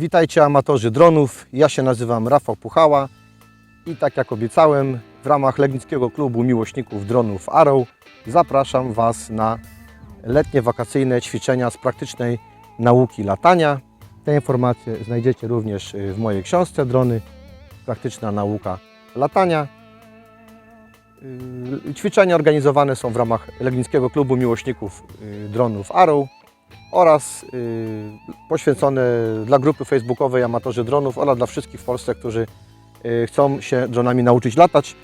Witajcie amatorzy dronów. Ja się nazywam Rafał Puchała i tak jak obiecałem, w ramach Legnickiego Klubu Miłośników Dronów Arrow zapraszam Was na letnie wakacyjne ćwiczenia z praktycznej nauki latania. Te informacje znajdziecie również y, w mojej książce Drony, praktyczna nauka latania. Y, Ćwiczenia organizowane są w ramach Legnickiego Klubu Miłośników y, Dronów Arrow oraz y, poświęcone dla grupy facebookowej Amatorzy Dronów oraz dla wszystkich w Polsce, którzy y, chcą się dronami nauczyć latać. Y,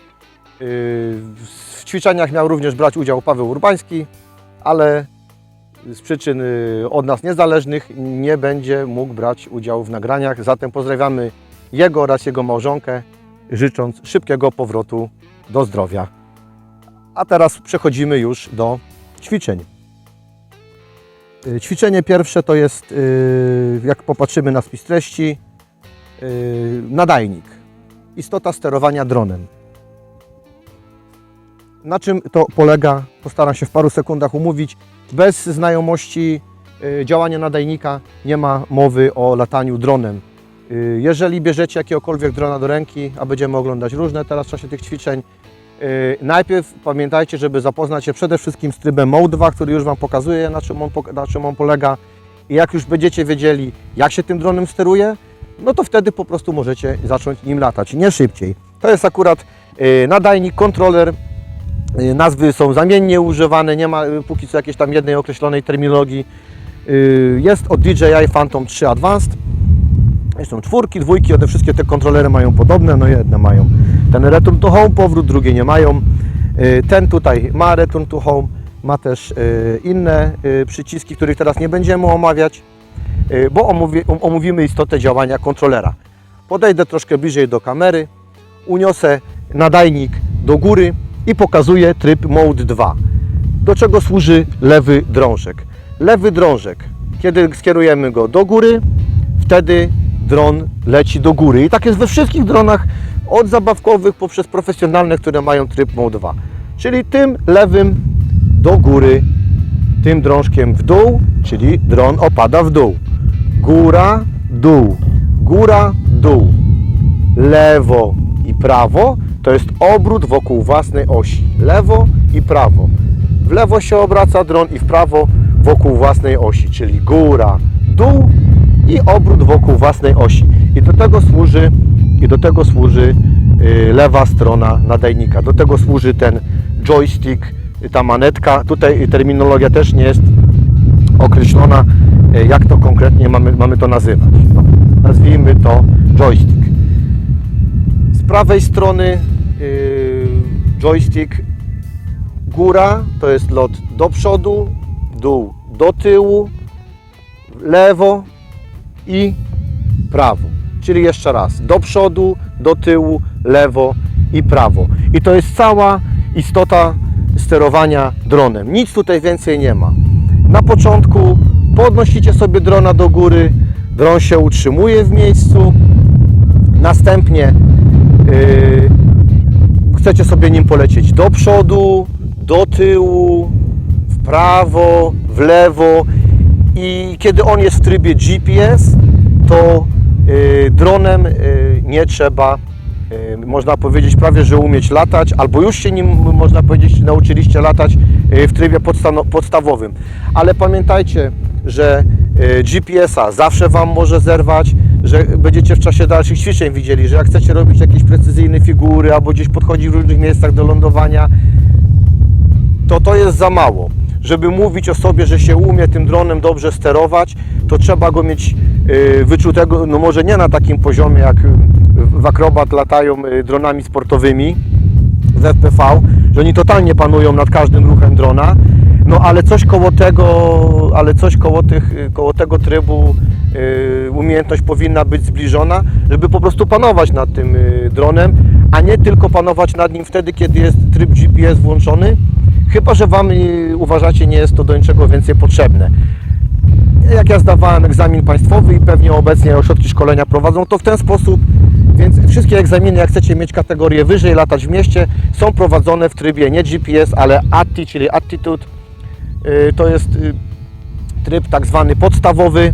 w ćwiczeniach miał również brać udział Paweł Urbański, ale z przyczyn od nas niezależnych nie będzie mógł brać udziału w nagraniach. Zatem pozdrawiamy jego oraz jego małżonkę, życząc szybkiego powrotu do zdrowia. A teraz przechodzimy już do ćwiczeń. Y, Ćwiczenie pierwsze to jest, y, jak popatrzymy na spis treści, y, nadajnik. Istota sterowania dronem. Na czym to polega? Postaram się w paru sekundach umówić. Bez znajomości działania nadajnika nie ma mowy o lataniu dronem. Jeżeli bierzecie jakiegokolwiek drona do ręki, a będziemy oglądać różne teraz w czasie tych ćwiczeń, najpierw pamiętajcie, żeby zapoznać się przede wszystkim z trybem Mode 2, który już Wam pokazuje, na czym on, na czym on polega. I jak już będziecie wiedzieli, jak się tym dronem steruje, no to wtedy po prostu możecie zacząć nim latać, nie szybciej. To jest akurat y, nadajnik, kontroler, Y, Nazwy są zamiennie używane, nie ma y, póki co jakiejś tam jednej określonej terminologii. Y, Jest od DJI Phantom 3 Advanced. Są czwórki, dwójki, one wszystkie te kontrolery mają podobne, no jedne mają ten Return to Home powrót, drugie nie mają. Y, Ten tutaj ma Return to Home, ma też y, inne y, przyciski, których teraz nie będziemy omawiać, bo omówi, omówimy istotę działania kontrolera. Podejdę troszkę bliżej do kamery, uniosę nadajnik do góry i pokazuję tryb Mode 2. Do czego służy lewy drążek? Lewy drążek, kiedy skierujemy go do góry, wtedy dron leci do góry. I tak jest we wszystkich dronach, od zabawkowych poprzez profesjonalne, które mają tryb Mode 2. Czyli tym lewym do góry, tym drążkiem w dół, czyli dron opada w dół. Góra, dół, góra, dół lewo i prawo to jest obrót wokół własnej osi. Lewo i prawo. W lewo się obraca dron i w prawo wokół własnej osi, czyli góra, dół i obrót wokół własnej osi. I do tego służy, i do tego służy y, lewa strona nadajnika. Do tego służy ten joystick, y, ta manetka. Tutaj terminologia też nie jest określona, y, jak to konkretnie mamy, mamy to nazywać. No, nazwijmy to joystick. Z prawej strony joystick góra to jest lot do przodu, dół do tyłu, lewo i prawo. Czyli jeszcze raz do przodu, do tyłu, lewo i prawo. I to jest cała istota sterowania dronem. Nic tutaj więcej nie ma. Na początku podnosicie sobie drona do góry, dron się utrzymuje w miejscu, Następnie yy, chcecie sobie nim polecieć do przodu, do tyłu, w prawo, w lewo i kiedy on jest w trybie GPS, to dronem yy, nie trzeba yy, można powiedzieć prawie, że umieć latać, albo już się nim, można powiedzieć, nauczyliście latać w trybie podsta- podstawowym. Ale pamiętajcie, że GPS-a zawsze Wam może zerwać, że będziecie w czasie dalszych ćwiczeń widzieli, że jak chcecie robić jakieś precyzyjne figury, albo gdzieś podchodzić w różnych miejscach do lądowania, to to jest za mało. Żeby mówić o sobie, że się umie tym dronem dobrze sterować, to trzeba go mieć yy, wyczutego, no może nie na takim poziomie jak w akrobat latają yy, dronami sportowymi w FPV, że oni totalnie panują nad każdym ruchem drona, no ale coś koło tego, ale coś koło, tych, yy, koło tego trybu umiejętność powinna być zbliżona, żeby po prostu panować nad tym dronem, a nie tylko panować nad nim wtedy, kiedy jest tryb GPS włączony, chyba że Wam yy, uważacie nie jest to do niczego więcej potrzebne. Jak ja zdawałem egzamin państwowy i pewnie obecnie ośrodki szkolenia prowadzą to w ten sposób, więc wszystkie egzaminy, jak chcecie mieć kategorię wyżej, latać w mieście, są prowadzone w trybie nie GPS, ale ATTI, czyli Attitude. Yy, To jest yy, tryb tak zwany podstawowy.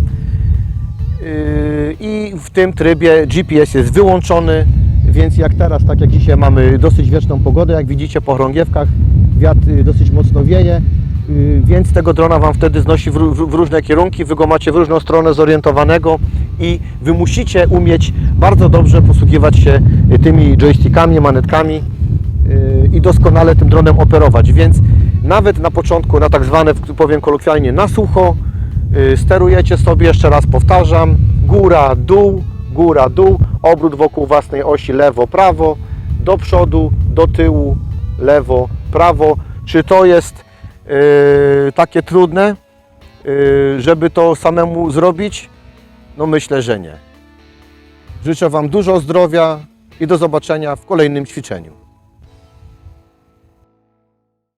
Y, i w tym trybie GPS jest wyłączony, więc jak teraz, tak jak dzisiaj mamy dosyć wieczną pogodę, jak widzicie po chorągiewkach, wiatr y, dosyć mocno wieje, y, więc tego drona Wam wtedy znosi w, w różne kierunki, Wy go macie w różną stronę zorientowanego i Wy musicie umieć bardzo dobrze posługiwać się y, tymi joystickami, manetkami i doskonale tym dronem operować, więc nawet na początku, na tak zwane, powiem kolokwialnie, na sucho, sterujecie sobie, jeszcze raz powtarzam, góra, dół, góra, dół, obrót wokół własnej osi lewo, prawo, do przodu, do tyłu, lewo, prawo. Czy to jest y, takie trudne, y, żeby to samemu zrobić? No myślę, że nie. Życzę Wam dużo zdrowia i do zobaczenia w kolejnym ćwiczeniu.